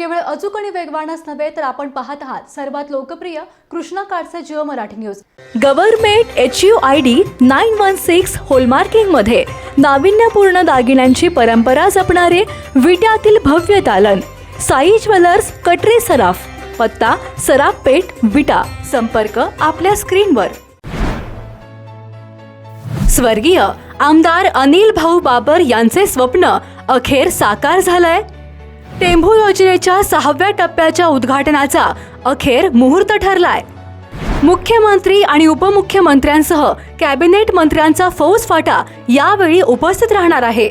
केवळ अचूक आणि वेगवानच नव्हे तर आपण पाहत आहात सर्वात लोकप्रिय कृष्णा कारचे Jio Marathi news. Government H U I D nine one six होलमार्किंगमध्ये नाविन्यपूर्ण दागिन्यांची परंपरा जपणारे विट्यातील भव्य दालन. साई ज्वेलर्स कटरे सराफ पत्ता सराफ पेठ विटा. संपर्क आपल्या स्क्रीनवर. स्वर्गीय आमदार अनिल भाऊ बाबर यांचे स्वप्न अखेर साकार झालंय. टेंभू योजनेच्या सहाव्या टप्प्याच्या उद्घाटनाचा अखेर मुहूर्त ठरलाय. मुख्यमंत्री आणि उपमुख्यमंत्र्यांसह कॅबिनेट मंत्र्यांचा फौज फाटा यावेळी उपस्थित राहणार आहे.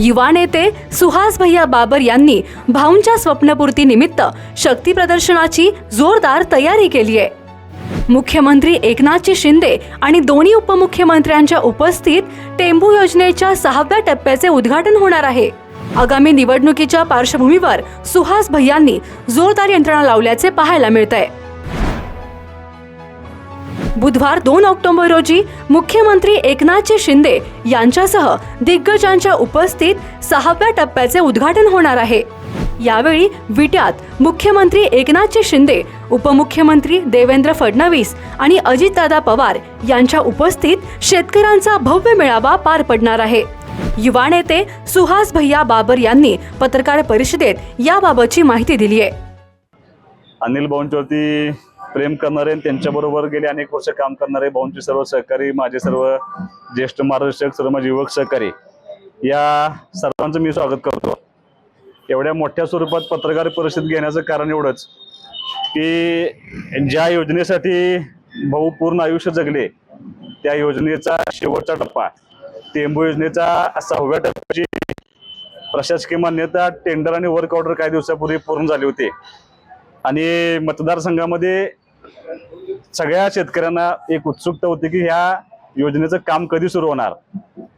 युवा नेते सुहास भैया बाबर यांनी भाऊंच्या स्वप्नपूर्ती निमित्त शक्ती प्रदर्शनाची जोरदार तयारी केली आहे. मुख्यमंत्री एकनाथजी शिंदे आणि दोन्ही उपमुख्यमंत्र्यांच्या उपस्थित टेंभू योजनेच्या सहाव्या टप्प्याचे उद्घाटन होणार आहे. आगामी निवडणुकीच्या पार्श्वभूमीवर सुहास भैयांनी जोरदार यंत्रणा लावल्याचे पाहायला मिळत आहे बुधवार दोन ऑक्टोबर रोजी मुख्यमंत्री एकनाथजी शिंदे यांच्यासह दिग्गजांच्या उपस्थित सहाव्या टप्प्याचे उद्घाटन होणार आहे. यावेळी विट्यात मुख्यमंत्री एकनाथजी शिंदे उपमुख्यमंत्री देवेंद्र फडणवीस आणि अजितदादा पवार यांच्या उपस्थित शेतकऱ्यांचा भव्य मेळावा पार पडणार आहे. युवा नेते सुहास भैया बाबर यांनी पत्रकार परिषदेत याबाबतची माहिती दिली आहे. अनिल भाऊंच्यावरती प्रेम करणारे त्यांच्याबरोबर गेले अनेक वर्ष काम करणारे भाऊंचे सर्व सहकारी माझे सर्व ज्येष्ठ मार्गदर्शक सर्व माझे युवक सहकारी या सर्वांचं मी स्वागत करतो. एवढ्या मोठ्या स्वरूपात पत्रकार परिषद घेण्याचं कारण एवढंच की ज्या योजनेसाठी भाऊ पूर्ण आयुष्य जगले त्या योजनेचा शेवटचा टप्पा टेंबू योजनेचा सहाव्या टप्प्याची प्रशासकीय मान्यता टेंडर आणि वर्क ऑर्डर काही दिवसापूर्वी पूर्ण झाली होती. आणि मतदारसंघामध्ये सगळ्या शेतकऱ्यांना एक उत्सुकता होती की ह्या योजनेचं काम कधी सुरू होणार?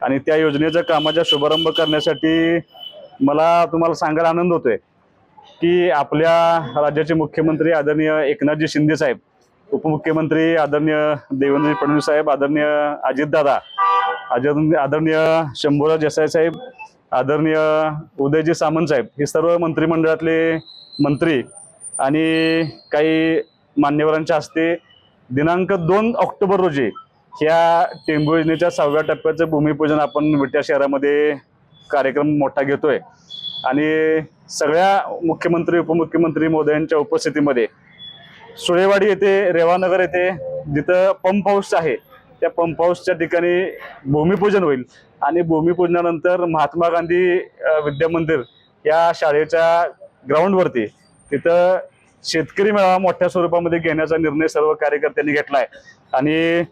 आणि त्या योजनेच्या कामाचा शुभारंभ करण्यासाठी मला तुम्हाला सांगायला आनंद होतोय की आपल्या राज्याचे मुख्यमंत्री आदरणीय एकनाथजी शिंदे साहेब उपमुख्यमंत्री आदरणीय देवेंद्र फडणवीस साहेब आदरणीय अजितदादा आदरणीय आदरणीय शंभूराज देसाई साहेब आदरणीय उदयजी सामंत साहेब हे सर्व मंत्रिमंडळातले मंत्री आणि काही मान्यवरांच्या हस्ते दिनांक दोन ऑक्टोबर रोजी ह्या टेंबू योजनेच्या सहाव्या टप्प्याचं भूमिपूजन आपण विट्या शहरामध्ये कार्यक्रम मोठा घेतोय. आणि सगळ्या मुख्यमंत्री उपमुख्यमंत्री महोदयांच्या उपस्थितीमध्ये सुळेवाडी येथे रेवानगर येथे जिथं पंप हाऊस आहे त्या पंप हाऊसच्या ठिकाणी भूमिपूजन होईल. आणि भूमिपूजनानंतर महात्मा गांधी विद्यामंदिर विद्या मंदिर या शाळेच्या ग्राउंडवरती तिथं शेतकरी मेळावा मोठ्या स्वरूपामध्ये घेण्याचा निर्णय सर्व कार्यकर्त्यांनी घेतला आहे आणि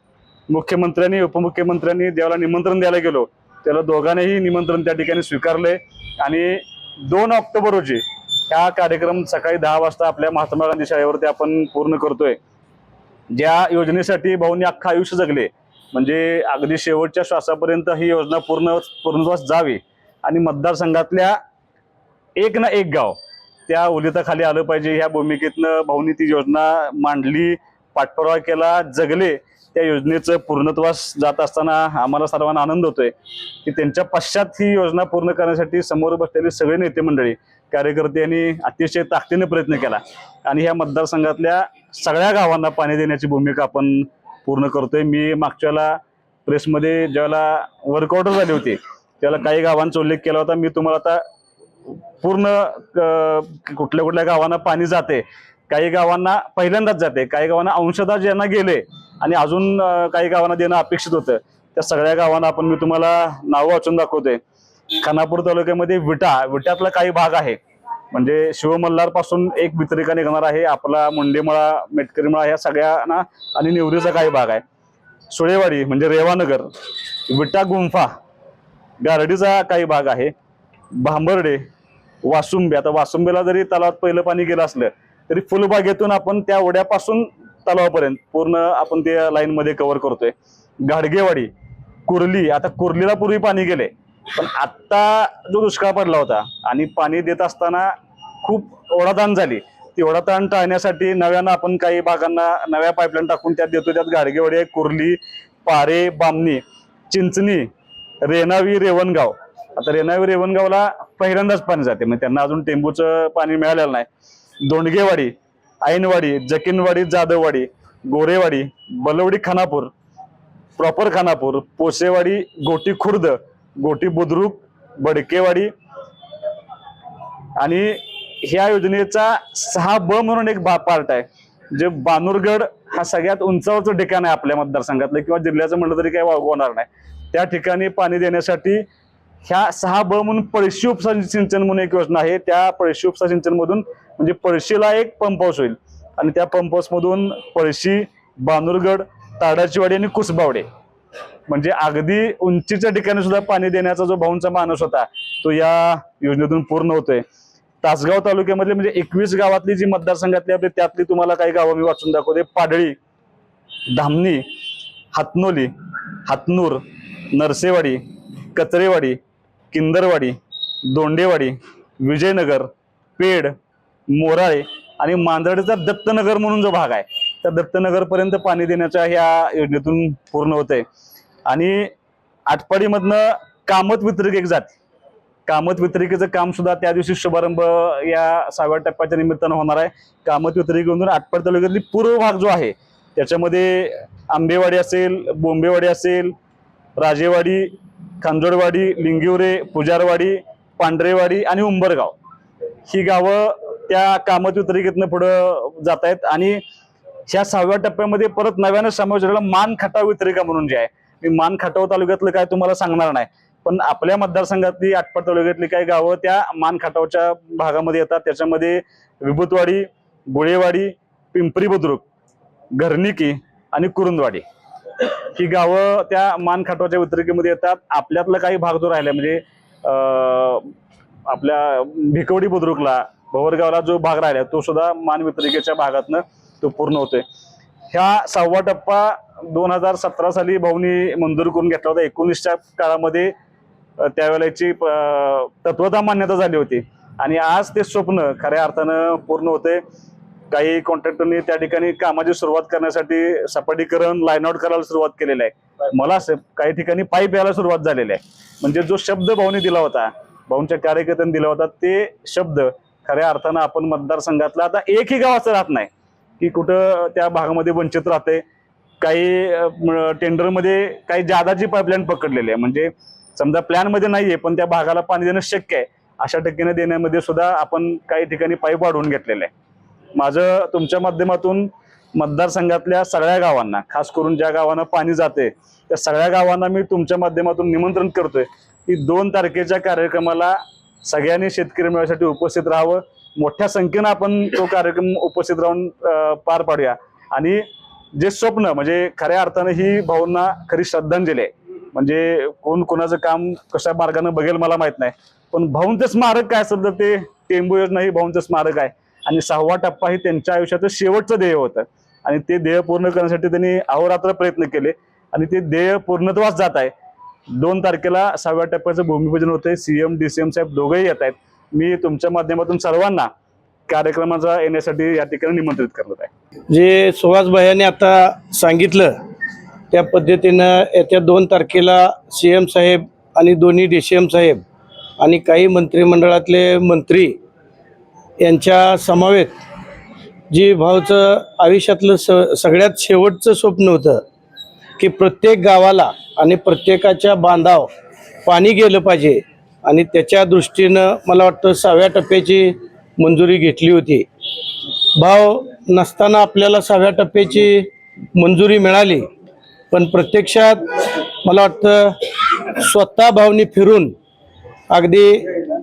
मुख्यमंत्र्यांनी उपमुख्यमंत्र्यांनी ज्याला निमंत्रण द्यायला गेलो त्याला दोघांनीही निमंत्रण त्या ठिकाणी स्वीकारले. आणि दोन ऑक्टोबर रोजी हा कार्यक्रम सकाळी दहा वाजता आपल्या महात्मा गांधी शाळेवरती आपण पूर्ण करतोय. ज्या योजनेसाठी भाऊंनी अख्खं आयुष्य जगले म्हणजे अगदी शेवटच्या श्वासापर्यंत ही योजना पूर्ण पूर्णत्वास जावी. आणि मतदारसंघातल्या एक ना एक गाव त्या ओलिताखाली आलं पाहिजे. ह्या भूमिकेतनं भाऊनी ती योजना मांडली पाठपुरावा केला जगले. त्या योजनेचं पूर्णत्वास जात असताना आम्हाला सर्वांना आनंद होतोय की त्यांच्या पश्चात ही योजना पूर्ण करण्यासाठी समोर बसलेले सगळे नेते मंडळी कार्यकर्त्यांनी अतिशय ताकदीने प्रयत्न केला. आणि ह्या मतदारसंघातल्या सगळ्या गावांना पाणी देण्याची भूमिका आपण पूर्ण करतोय. मी मागच्याला प्रेसमध्ये ज्यावेळेला वर्कआउट ऑर्डर झाली होती त्याला काही गावांचा उल्लेख केला होता. मी तुम्हाला आता पूर्ण कुठल्या कुठल्या गावांना पाणी जाते काही गावांना पहिल्यांदाच जाते काही गावांना अंशदा ज्यांना गेले आणि अजून काही गावांना देणं अपेक्षित होतं. त्या सगळ्या गावांना आपण मी तुम्हाला नावं वाचून दाखवतोय. खानापूर तालुक्यामध्ये विटा विट्यातला काही भाग आहे. म्हणजे शिवमल्हारपासून एक वितरिका निघणार आहे. आपला मुंडेमळा मेटकरीमळा या सगळ्यांना आणि निवडीचा काही भाग आहे. सुळेवाडी म्हणजे रेवानगर विटा गुंफा गारडीचा काही भाग आहे. भांबर्डे वासुंबे. आता वासुंबेला जरी तलावात पहिलं पाणी गेलं असलं तरी फुलबागेतून आपण त्या ओढ्यापासून तलावापर्यंत पूर्ण आपण त्या लाईनमध्ये कव्हर करतोय. गाडगेवाडी कुर्ली. आता कुर्लीला पूर्वी पाणी गेले. पण आत्ता जो दुष्काळ पडला होता आणि पाणी देत असताना खूप ओढाताण झाली. ती ओढाताण टाळण्यासाठी नव्यानं आपण काही भागांना नव्या पाईपलाईन टाकून त्यात देतो. त्यात गाडगेवाडी कुर्ली पारे बामणी चिंचणी रेणावी रेवणगाव. आता रेणावी रेवणगावला पहिल्यांदाच पाणी जाते. म्हणजे त्यांना अजून टेंबूचं पाणी मिळालेलं नाही. दोंडगेवाडी ऐनवाडी जकीनवाडी जाधववाडी गोरेवाडी बलवडी खानापूर प्रॉपर खानापूर पोसेवाडी गोटी खुर्द गोटी बुद्रुक बडकेवाडी. आणि ह्या योजनेचा सहा ब म्हणून एक बा पार्ट आहे. जे बानूरगड हा सगळ्यात उंचावरचं ठिकाण आहे आपल्या मतदारसंघातलं किंवा जिल्ह्याचं म्हटलं तरी काही होणार नाही. त्या ठिकाणी पाणी देण्यासाठी ह्या सहा ब म्हणून पळशी उपसा सिंचन म्हणून एक योजना आहे. त्या पळशी उपसा सिंचन मधून म्हणजे पळशीला एक पंप हाऊस होईल. आणि त्या पंप हाऊस मधून पळशी बानूरगड ताडाचीवाडी आणि कुसबावडे. म्हणजे अगदी उंचीच्या ठिकाणी सुद्धा पाणी देण्याचा जो भाऊंचा मानस होता तो या योजनेतून पूर्ण होतोय. तासगाव तालुक्यामधले म्हणजे एकवीस गावातली जी मतदारसंघातली आपली त्यातली तुम्हाला काही गावं मी वाचून दाखवते. पाडळी धामणी हातनोली हातनूर नरसेवाडी कचरेवाडी किंदरवाडी दोंडेवाडी विजयनगर पेड मोराळे आणि मांदरडेचा दत्तनगर म्हणून जो भाग आहे त्या दत्तनगरपर्यंत पाणी देण्याच्या ह्या योजनेतून पूर्ण होतंय. आणि आटपाडीमधनं कामत वितरक एक जाती. कामत वितरिकेचं काम सुद्धा त्या दिवशी शुभारंभ या सहाव्या टप्प्याच्या निमित्तानं होणार आहे. कामत वितरिकेमधून आटपाड तालुक्यातली पूर्व भाग जो आहे त्याच्यामध्ये आंबेवाडी असेल बोंबेवाडी असेल राजेवाडी खांजोडवाडी लिंगिवरे पुजारवाडी पांढरेवाडी आणि उंबरगाव. ही गावं त्या कामत वितरिकेतनं पुढं जात आहेत आणि ह्या सहाव्या टप्प्यामध्ये परत नव्यानं समावेश झालेला मान खटा वितरिका म्हणून जे आहे मी मान खटाव तालुक्यातलं काय तुम्हाला सांगणार नाही. पण आपल्या मतदारसंघातली आटपाड तालुक्यातली काही गावं त्या मान खटावच्या भागामध्ये येतात. त्याच्यामध्ये विभूतवाडी गुळेवाडी पिंपरी बुद्रुक घरणिकी आणि कुरुंदवाडी ही गावं त्या मान खटावच्या वितरिकेमध्ये येतात. आपल्यातला काही भाग जो राहिला म्हणजे आपल्या भिकवडी बुद्रुकला भवरगावला जो भाग राहिला तो सुद्धा मान वितरिकेच्या भागातनं तो पूर्ण होतोय. ह्या सहावा टप्पा दोन हजार सतरा साली भाऊनी मंजूर करून घेतला होता. एकोणीसच्या काळामध्ये त्यावेळेची तत्वता मान्यता झाली होती. आणि आज ते स्वप्न खऱ्या अर्थानं पूर्ण होते. काही कॉन्ट्रॅक्टरनी त्या ठिकाणी कामाची सुरुवात करण्यासाठी सपाटीकरण लाईन आउट करायला सुरुवात केलेली आहे. मला असं काही ठिकाणी पाईप यायला सुरुवात झालेली आहे. म्हणजे जो शब्द भाऊनी दिला होता भाऊंच्या कार्यकर्त्यांनी दिला होता ते शब्द खऱ्या अर्थानं आपण मतदारसंघातला आता एकही गावाचं राहत नाही. की कुठं त्या भागामध्ये वंचित राहते. काही टेंडरमध्ये काही जादाची पाईपलाईन पकडलेली आहे. म्हणजे समजा प्लॅनमध्ये नाहीये पण त्या भागाला पाणी देणं शक्य आहे. अशा टक्केने देण्यामध्ये सुद्धा आपण काही ठिकाणी पाईप वाढवून घेतलेले आहे. माझं तुमच्या माध्यमातून मतदारसंघातल्या सगळ्या गावांना खास करून ज्या गावांना पाणी जाते त्या सगळ्या गावांना मी तुमच्या माध्यमातून निमंत्रण करतोय की दोन तारखेच्या कार्यक्रमाला सगळ्यांनी शेतकरी मेळ्यासाठी उपस्थित राहावं. मोठ्या संख्येनं आपण तो कार्यक्रम उपस्थित राहून पार पाडूया. आणि जे स्वप्न म्हणजे खऱ्या अर्थानं ही भाऊंना खरी श्रद्धांजली आहे. म्हणजे कोण कोणाचं काम कशा मार्गानं बघेल मला माहीत नाही. पण भाऊंचं स्मारक काय असेल तर ते टेंबू योजना ही भाऊंचं स्मारक आहे. आणि सहावा टप्पा ही त्यांच्या आयुष्याचं शेवटचं ध्येय होतं. आणि ते ध्येय पूर्ण करण्यासाठी त्यांनी अहोरात्र प्रयत्न केले. आणि ते ध्येय पूर्णत्वास जात आहे. दोन तारखेला सहाव्या टप्प्याचं भूमिपूजन होतंय. सीएम डीसीएम साहेब दोघेही येत आहेत. मी तुमच्या माध्यमातून सर्वांना कार्यक्रमाचा येण्यासाठी या ठिकाणी निमंत्रित करत आहे. जे सुहास भैयाने आता सांगितलं त्या पद्धतीनं येत्या दोन तारखेला सी एम साहेब आणि दोन्ही डी सी एम साहेब आणि काही मंत्रिमंडळातले मंत्री यांच्या समावेत जी भाऊचं आयुष्यातलं स सगळ्यात शेवटचं स्वप्न होतं की प्रत्येक गावाला आणि प्रत्येकाच्या बांधाव पाणी गेलं पाहिजे. आणि त्याच्या दृष्टीनं मला वाटतं सहाव्या टप्प्याची मंजुरी घेतली होती. भाव नसताना आपल्याला सहाव्या टप्प्याची मंजुरी मिळाली. पण प्रत्यक्षात मला वाटतं स्वतः भावनी फिरून अगदी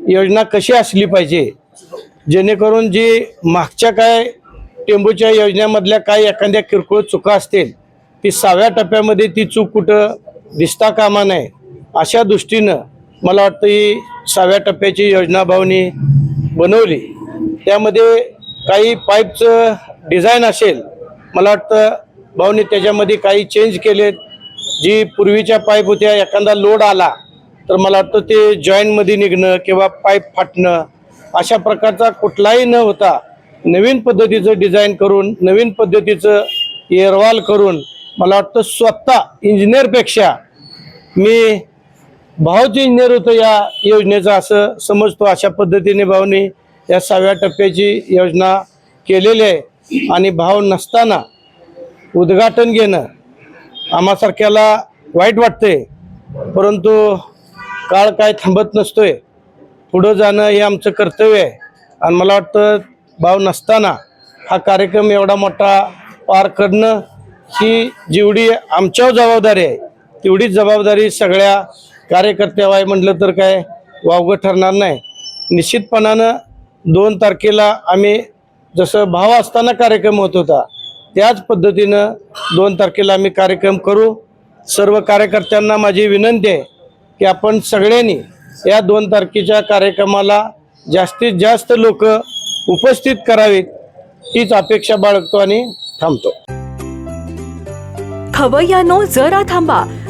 योजना कशी असली पाहिजे जेणेकरून जी मागच्या काय टेंबूच्या योजनेमधल्या काही एखाद्या किरकोळ चुका असतील ती सहाव्या टप्प्यामध्ये ती चूक कुठं दिसता कामा नये अशा दृष्टीनं मला वाटतं ही सहाव्या टप्प्याची योजना भावनी बनवली. त्यामध्ये काही पाईपचं डिझाईन असेल मला वाटतं भाऊनी त्याच्यामध्ये काही चेंज केलेत. जी पूर्वीच्या पाईप होत्या एखादा लोड आला तर मला वाटतं ते जॉईंटमध्ये निघणं किंवा पाईप फाटणं अशा प्रकारचा कुठलाही न होता नवीन पद्धतीचं डिझाईन करून नवीन पद्धतीचं एरवाल करून मला वाटतं स्वतः इंजिनियरपेक्षा मी भाऊच इंजिनियर होतं या योजनेचं असं समजतो अशा पद्धतीने भाऊनी या सहाव्या टप्प्याची योजना केलेली आहे. आणि भाव नसताना उद्घाटन घेणं आम्हासारख्याला वाईट वाटते परंतु काळ काय थांबत नसतोय. पुढं जाणं हे आमचं कर्तव्य आहे. आणि मला वाटतं भाव नसताना हा कार्यक्रम एवढा मोठा पार करणं ही जेवढी आमच्यावर जबाबदारी आहे तेवढीच जबाबदारी सगळ्या कार्यकर्त्यावर आहे म्हटलं तर काय वावगं ठरणार नाही. निश्चितपणानं दोन तारखेला आम्ही जसं भाव असताना कार्यक्रम होत होता त्याच पद्धतीनं दोन तारखेला आम्ही कार्यक्रम करू. सर्व कार्यकर्त्यांना माझी विनंती आहे की आपण सगळ्यांनी या दोन तारखेच्या कार्यक्रमाला जास्तीत जास्त लोक उपस्थित करावीत हीच अपेक्षा बाळगतो आणि थांबतो. खवयानो जरा थांबा.